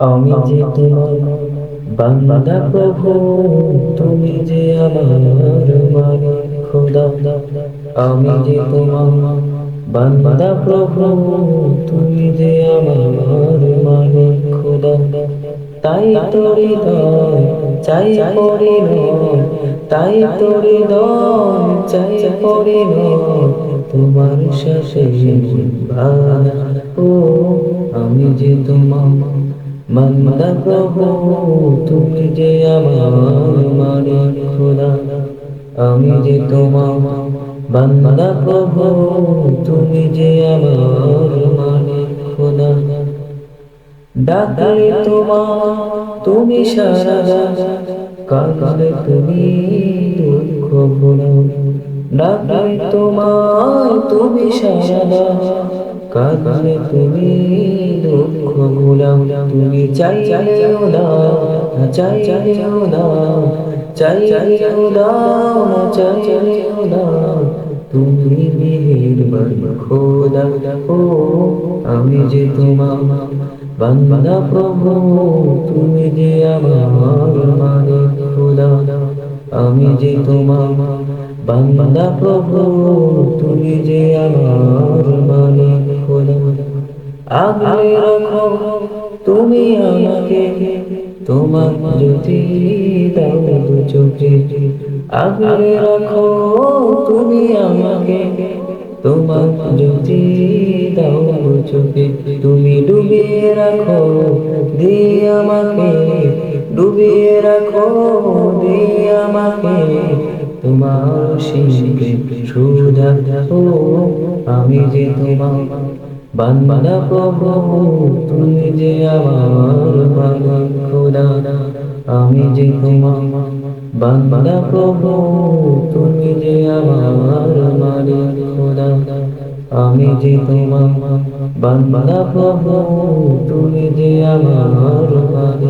আমি যে তোমার বান্দা প্রভু তুমি যে আমার খোদা আমি যে তোমার বান্দা প্রভু তুমি যে আমার মালিক খোদা। তাই তোরি দয় চাই পড়িল তাই তোরি দয় চাই পড়িল তোমার শেষে ভাঙা ও, আমি যে তোমার বান্দা প্রভু তুমি যে আমার মালিক খোদা। আমি যে তোমার বান্দা প্রভু তুমি যে আমার মালিক খোদা। ডাকলে তোমার, তুমি সারা কাঁদলে তুমি দুঃখ ভোলাও ডাকলে তোমার, তুমি সারা কাঁদলে তুমি দুঃখ ভোলাও তুমি চাই চাইও না চাই চাইও দাও চাই চাইও না। চাই চাইও দাও তুমি মেহেরবান খোদা, ও আমি যে তোমার বান্দা প্রভু, তুমি যে আমার মালিক খোদা, আমি যে তোমার বান্দা প্রভু, তুমি যে আমার আগলে রাখো তুমি আমাকে, তোমার জ্যোতি দাও চোখে। আগলে রাখো তুমি আমাকে, তোমার জ্যোতি দাও চোখে। তুমি ডুবিয়ে রাখো, দিয়ে আমাকে, ডুবিয়ে রাখো, দিয়ে আমাকে। তোমার শিশিকে সুধা ও আমি যে তোমার বান্দা প্রভু, তুমি যে আমার মালিক খোদা, আমি যে তোমার বান্দা প্রভু, তুমি যে আমার মালিক, খোদা, আমি যে তোমার বান্দা প্রভু, তুমি যে আমার মালিক।